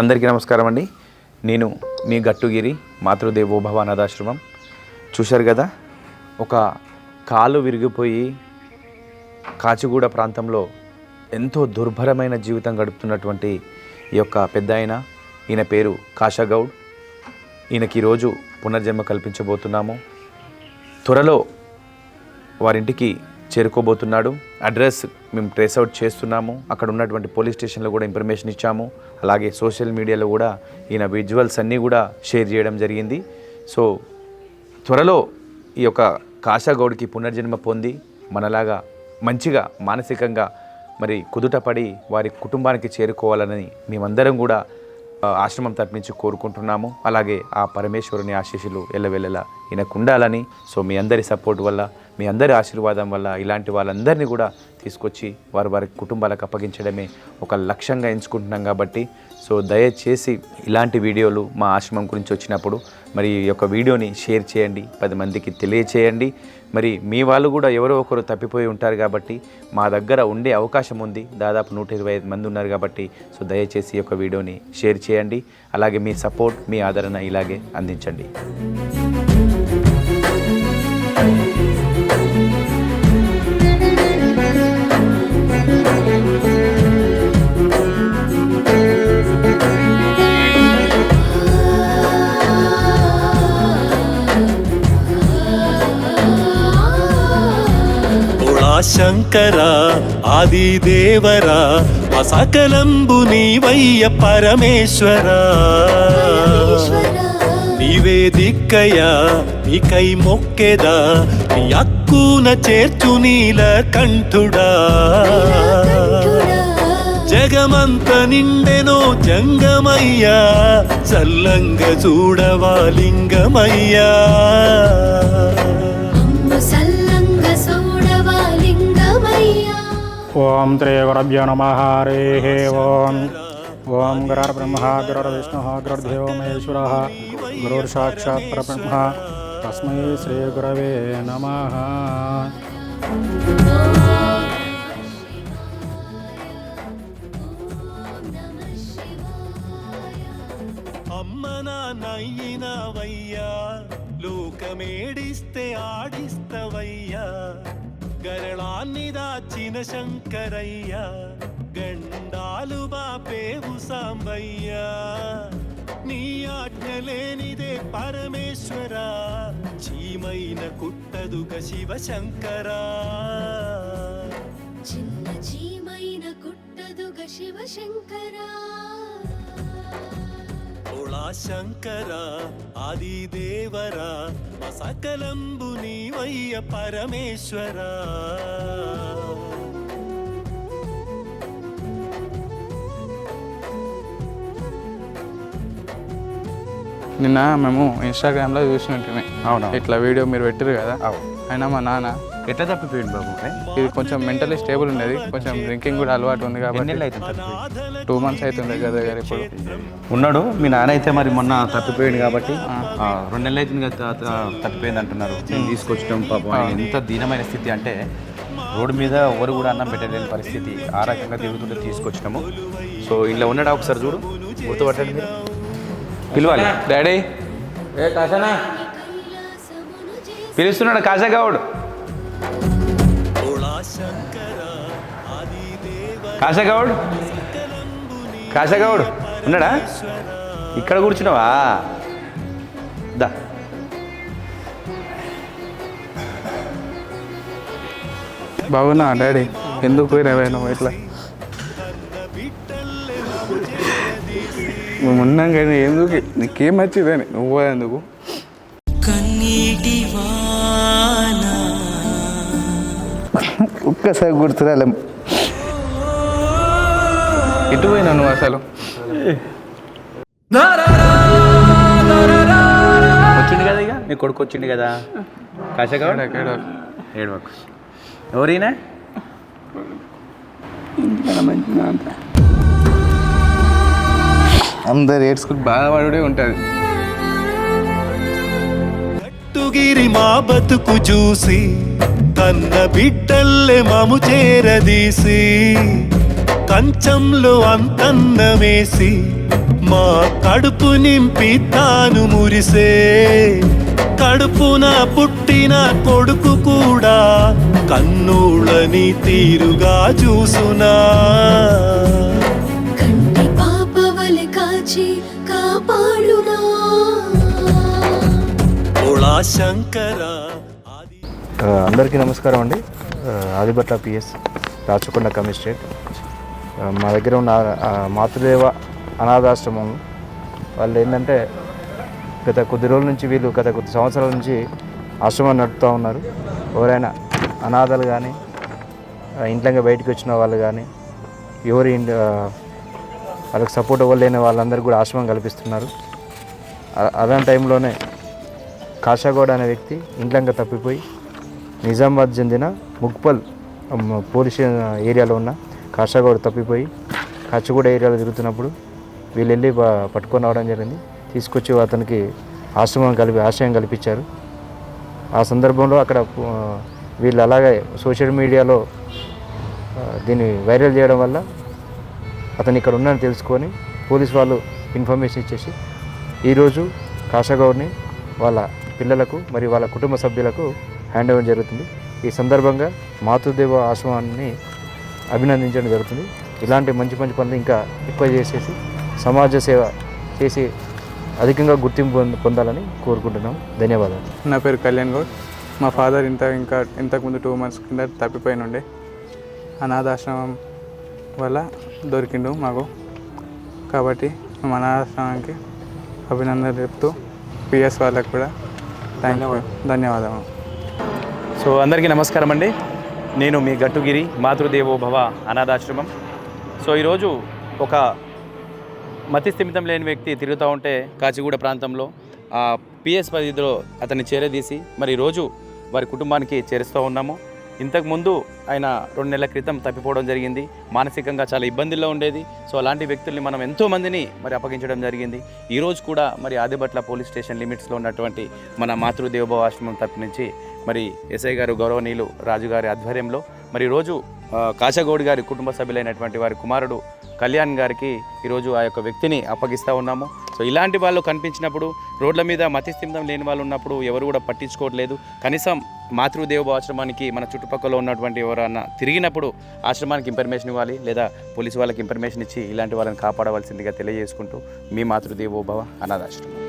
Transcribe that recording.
అందరికీ నమస్కారం అండి. నేను మీ గట్టుగిరి మాతృదేవోభవ అనాథాశ్రమం. చూశారు కదా ఒక కాలు విరిగిపోయి కాచిగూడ ప్రాంతంలో ఎంతో దుర్భరమైన జీవితం గడుపుతున్నటువంటి ఈ యొక్క పెద్ద ఆయన ఈయన పేరు కాషాగౌడ్ ఈయనకి ఈరోజు పునర్జన్మ కల్పించబోతున్నాము. త్వరలో వారింటికి చేరుకోబోతున్నాడు. అడ్రస్ మేము ట్రేస్ అవుట్ చేస్తున్నాము. అక్కడ ఉన్నటువంటి పోలీస్ స్టేషన్లో కూడా ఇన్ఫర్మేషన్ ఇచ్చాము. అలాగే సోషల్ మీడియాలో కూడా ఈయన విజువల్స్ అన్నీ కూడా షేర్ చేయడం జరిగింది. సో త్వరలో ఈ యొక్క కాషాగౌడ్కి పునర్జన్మ పొంది మనలాగా మంచిగా మానసికంగా మరి కుదుటపడి వారి కుటుంబానికి చేరుకోవాలని మేమందరం కూడా ఆశ్రమం తప్పించి కోరుకుంటున్నాము. అలాగే ఆ పరమేశ్వరుని ఆశీస్సులు ఎల్లవెల్లలా ఈయనకు ఉండాలని. సో మీ అందరి సపోర్ట్ వల్ల మీ అందరి ఆశీర్వాదం వల్ల ఇలాంటి వాళ్ళందరినీ కూడా తీసుకొచ్చి వారి వారి కుటుంబాలకు అప్పగించడమే ఒక లక్ష్యంగా ఎంచుకుంటున్నాం కాబట్టి సో దయచేసి ఇలాంటి వీడియోలు మా ఆశ్రమం గురించి వచ్చినప్పుడు మరి ఈ యొక్క వీడియోని షేర్ చేయండి పది మందికి తెలియచేయండి. మరి మీ వాళ్ళు కూడా ఎవరో ఒకరు తప్పిపోయి ఉంటారు కాబట్టి మా దగ్గర ఉండే అవకాశం ఉంది. దాదాపు నూట ఇరవై ఐదు మంది ఉన్నారు కాబట్టి సో దయచేసి ఈ యొక్క వీడియోని షేర్ చేయండి. అలాగే మీ సపోర్ట్ మీ ఆదరణ ఇలాగే అందించండి. శంకర ఆది దేవరా అసకలంబు నీవయ్య పరమేశ్వర. నీవే దిక్కయ్యా నీకై మొక్కెదా నీ అక్కున చేర్చు నీల కంఠుడా. జగమంత నిండెనో జంగమయ్యా చల్లంగ చూడవా లింగమయ్యా. ఓం శ్రీ గురభ్యో నమ హరి ఓం. ఓం గురుర్బ్రహ్మ గురుర్విష్ణు గురుర్దేవో మహేశ్వర గురుర్సాక్షాత్ పరబ్రహ్మ. తస్మై శ్రీ గురవే నమ. అమ్మ నాన్నయ్యినవయ్యా లోకమేడిస్తే ఆడిస్తవయ్యా. గరళాన్ని దాచిన శంకరయ్య గండాలు బాపేవు సాంబయ్య. నీ ఆజ్ఞ లేనిదే పరమేశ్వర చీమైన కుట్టదుగ శివ శంకర చిన్న చీమైన కుట్టదుగ శివ శంకరా శంకర ఆది దేవరా సకలంబు నీవయ్య పరమేశ్వర. నిన్న మేము ఇన్స్టాగ్రామ్లో చూసినట్టుమే. అవునా ఇట్లా వీడియో మీరు పెట్టారు కదా. అవును. అయినా మా నాన్న ఎట్లా తప్పిపోయింది బాబు? ఇది కొంచెం మెంటలీ స్టేబుల్ ఉండేది. కొంచెం డ్రింకింగ్ కూడా అలవాటు ఉంది కాబట్టి టూ మంత్స్ అవుతుంది కదా గారు ఇప్పుడు. ఉన్నాడు. మీ నాన్న అయితే మరి మొన్న తప్పిపోయింది కాబట్టి ఆ, రెండు నెలలు అవుతుంది కదా తప్పిపోయింది అంటున్నారు నేను తీసుకొచ్చడం పాపం ఎంత దీనమైన స్థితి అంటే రోడ్డు మీద ఎవరు కూడా అన్నం పెట్టలేని పరిస్థితి. ఆ రకంగా తిరుగుతుంటే తీసుకొచ్చినాము. సో ఇలా ఉన్నాడా ఒకసారి చూడు. గుర్తుపట్టండి మీరు. పిలవాలి. డాడీ ఏ కాశనా? పిలుస్తున్నాడు కాశగౌడ్ కాశగౌడ్? కాశగౌడ్ ఉన్నాడా? ఇక్కడ కూర్చున్నావా? దా. బాగున్నా డాడీ? ఎందుకు పోయినావే నువ్వు ఇట్లా? మేము ఉన్నాం కానీ ఎందుకు? నీకేం వచ్చిందని నువ్వు ఎందుకు? కన్నీటి వానా. ఒక్కసారి గుర్తురాలేం. ఎటు పోయినా నువ్వు అసలు? వచ్చింది కదా ఇక? మీ కొడుకు వచ్చింది కదా? ఏడవకు. ఎవరైనా? అందరు ఏడ్చుకుని బాధపడే ఉంటుంది కట్టుగిరి మా బతుకు చూసి కన్న బిడ్డల్లే మాము చేరదీసి. కంచంలో అంతన్నమేసి మా కడుపు నింపి తాను మురిసే. కడుపున పుట్టిన కొడుకు కూడా కన్నూళ్ళని తీరుగా చూసునా. కంటి పాపవలె కాచి కాపాడునా. అందరికీ నమస్కారం అండి. Adibhatla PS Rachakonda commissionerate. మా దగ్గర ఉన్న మాతృదేవ అనాథాశ్రమం వాళ్ళు ఏంటంటే గత కొద్ది రోజుల నుంచి వీళ్ళు గత కొద్ది సంవత్సరాల నుంచి ఆశ్రమం నడుపుతూ ఉన్నారు. ఎవరైనా అనాథలు కానీ ఇంట్లో బయటకు వచ్చిన వాళ్ళు కానీ ఎవరి వాళ్ళకి సపోర్ట్ ఇవ్వలేని వాళ్ళందరూ కూడా ఆశ్రమం కల్పిస్తున్నారు. అదే టైంలోనే కాషాగౌడ్ అనే వ్యక్తి ఇంట్లో తప్పిపోయి నిజామాబాద్ చెందిన ముక్పల్ పోలీస్ ఏరియాలో ఉన్న కాషాగౌడ్ తప్పిపోయి కచ్చగూడ ఏరియాలో తిరుగుతున్నప్పుడు వీళ్ళు వెళ్ళి పట్టుకొని రావడం జరిగింది. తీసుకొచ్చి అతనికి ఆశ్రమం కలిపి ఆశ్రయం కల్పించారు. ఆ సందర్భంలో అక్కడ వీళ్ళు అలాగే సోషల్ మీడియాలో దీన్ని వైరల్ చేయడం వల్ల అతను ఇక్కడ ఉన్నాడని తెలుసుకొని పోలీస్ వాళ్ళు ఇన్ఫర్మేషన్ ఇచ్చేసి ఈరోజు కాషాగౌడ్ని వాళ్ళ పిల్లలకు మరియు వాళ్ళ కుటుంబ సభ్యులకు హ్యాండ్ ఓవర్ జరుగుతుంది. ఈ సందర్భంగా మాతృదేవ ఆశ్రమాన్ని అభినందించడం జరుగుతుంది. ఇలాంటి మంచి మంచి పనులు ఇంకా ఎక్కువ చేసేసి సమాజ సేవ చేసి అధికంగా గుర్తింపు పొంద- పొందాలని కోరుకుంటున్నాం. ధన్యవాదాలు. నా పేరు కళ్యాణ్ గౌడ్. మా ఫాదర్ ఇంత ఇంకా ఇంతకుముందు టూ మంత్స్ కింద తప్పిపోయిన ఉండే. అనాథాశ్రమం వల్ల దొరికిండు మాకు. కాబట్టి మేము అనాథాశ్రమానికి అభినందనలు చెప్తూ పిఎస్ వాళ్ళకి కూడా థ్యాంక్ ధన్యవాదాలు. సో అందరికీ నమస్కారం అండి. నేను మీ గట్టుగిరి మాతృదేవోభవ అనాథాశ్రమం. సో ఈరోజు ఒక మతి స్థిమితం లేని వ్యక్తి తిరుగుతూ ఉంటే కాచిగూడ ప్రాంతంలో ఆ పిఎస్ పరిధిలో అతన్ని చేరదీసి మరి ఈరోజు వారి కుటుంబానికి చేరుస్తూ ఉన్నాము. ఇంతకుముందు ఆయన రెండు నెలల క్రితం తప్పిపోవడం జరిగింది. మానసికంగా చాలా ఇబ్బందుల్లో ఉండేది. సో అలాంటి వ్యక్తుల్ని మనం ఎంతో మందిని మరి అప్పగించడం జరిగింది. ఈరోజు కూడా మరి ఆదిబట్ల పోలీస్ స్టేషన్ లిమిట్స్లో ఉన్నటువంటి మన మాతృదేవభవ ఆశ్రమం తరపు నుంచి మరి ఎస్ఐ గారు గౌరవనీయులు రాజుగారి ఆధ్వర్యంలో మరి రోజు కాశగోడి గారి కుటుంబ సభ్యులైనటువంటి వారి కుమారుడు కళ్యాణ్ గారికి ఈరోజు ఆ యొక్క వ్యక్తిని అప్పగిస్తూ ఉన్నాము. సో ఇలాంటి వాళ్ళు కనిపించినప్పుడు రోడ్ల మీద మతిస్థిమితం లేని వాళ్ళు ఉన్నప్పుడు ఎవరు కూడా పట్టించుకోవట్లేదు. కనీసం మాతృదేవ ఆశ్రమానికి మన చుట్టుపక్కల ఉన్నటువంటి ఎవరన్నా తిరిగినప్పుడు ఆశ్రమానికి ఇన్ఫర్మేషన్ ఇవ్వాలి లేదా పోలీసు వాళ్ళకి ఇన్ఫర్మేషన్ ఇచ్చి ఇలాంటి వాళ్ళని కాపాడవలసిందిగా తెలియజేసుకుంటూ మీ మాతృదేవోభవ అనాథాశ్రమం.